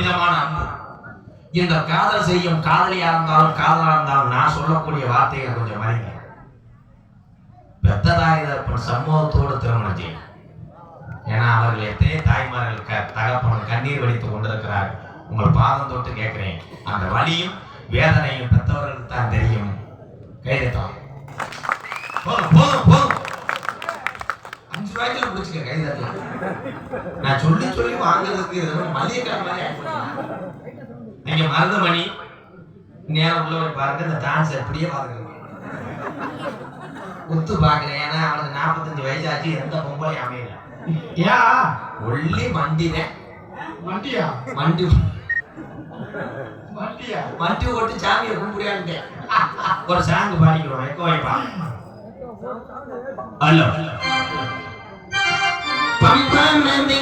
புனிதமான அன்பு இந்த காதல் செய்யும் காதலியா இருந்தாலும் காதலா இருந்தாலும் நான் சொல்லக்கூடிய வார்த்தைகளை கொஞ்சம் மறைங்க. பெத்ததாய் தகப்பன் சமூகத்தோடு திருமணம் செய்யும் ஏன்னா அவர்கள் எத்தனை தாய்மார்கள் தகப்பன் கண்ணீர் வடித்து கொண்டிருக்கிறார் உங்கள் பாதம் தொட்டு கேட்கிறேன். அந்த வழியும் வேதனையும் பெற்றவர்களுக்கு தான் தெரியும். கைதட்டலாம் போதும் போதும் போதும் அஞ்சு ரூபாய்க்கு பிடிச்சிக்க கைதட்டலாம் நான் சொல்லி சொல்லி வாங்குறதுக்கு ஆயிப்போச்சு. நீங்க மருதமணி நேரம் உள்ளவரை பாருங்க இந்த டான்ஸ் எப்படியே பாருங்க உத்து பாக்குறேன். ஏன்னா அவனுக்கு நாற்பத்தஞ்சு வயசாச்சு எந்த பொம்பளையும் அமையல. ஏன் ஒல்லி மண்டினேன் வண்டியா? மண்டி வண்டியா? மண்டி ஓட்டு சாமியை கும்பிடியான்ட்டேன் ஒரு சாங் பாடிக்கிறோம் எக்கோ வைப்பா. ஹலோ. mandi